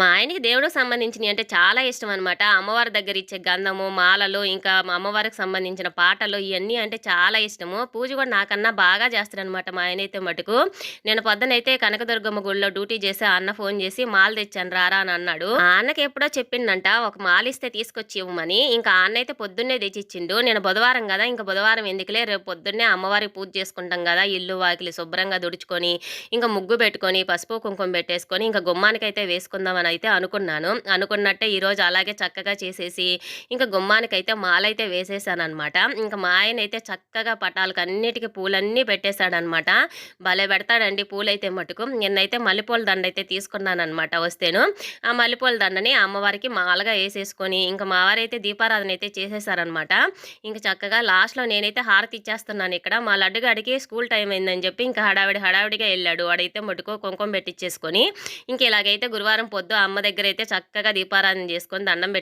మా ఆయనకి దేవుడికి సంబంధించినవి అంటే చాలా ఇష్టం అనమాట. అమ్మవారి దగ్గర ఇచ్చే గంధము, మాలలు, ఇంకా మా అమ్మవారికి సంబంధించిన పాటలు ఇవన్నీ అంటే చాలా ఇష్టము. పూజ కూడా నాకన్నా బాగా చేస్తారనమాట మా ఆయనైతే మటుకు. నేను పొద్దునైతే కనకదుర్గమ్మ గుడిలో డ్యూటీ చేసి ఆ అన్న ఫోన్ చేసి మాల తెచ్చాను రారా అని అన్నాడు. ఆ అన్నకి ఎప్పుడో చెప్పిండంట ఒక మాల ఇస్తే తీసుకొచ్చి ఇవ్వమని. ఇంకా అన్న అయితే పొద్దున్నే తెచ్చిచ్చిండు. నేను బుధవారం కదా ఇంకా బుధవారం ఎందుకులే రేపు పొద్దున్నే అమ్మవారికి పూజ చేసుకుంటాం కదా ఇల్లు వాకిలి శుభ్రంగా దుడుచుకొని, ఇంకా ముగ్గు పెట్టుకొని, పసుపు కుంకుమ పెట్టేసుకొని, ఇంకా గుమ్మానికైతే వేసుకుందాం అని అయితే అనుకున్నాను. అనుకున్నట్టే ఈరోజు అలాగే చక్కగా చేసేసి, ఇంకా గుమ్మానికైతే మాలైతే వేసేసాననమాట. ఇంకా మా ఆయనైతే చక్కగా పటాలకు అన్నిటికీ పూలన్నీ పెట్టేశాడనమాట. భలే పెడతాడండి పూలైతే మటుకు. నిన్నైతే మల్లెపూల దండ అయితే తీసుకున్నానమాట వస్తేను. ఆ మల్లెపూల దండని అమ్మవారికి మాలగా వేసేసుకొని ఇంకా మా వారైతే దీపారాధన అయితే చేసేసారనమాట. ఇంక చక్కగా లాస్ట్‌లో నేనైతే హారతి ఇచ్చేస్తున్నాను ఇక్కడ. మా లడ్డుగాడికి స్కూల్ టైం అయిందని చెప్పి ఇంకా హడావిడి హడావిడిగా వెళ్ళాడు వాడైతే మటుకు కుంకుమ పెట్టిచ్చేసుకొని, ఇంకా ఇలాగైతే గురువారం పొద్దు అమ్మ దగ్గర అయితే చక్కగా దీపారాధన చేసుకొని దండం పెట్టు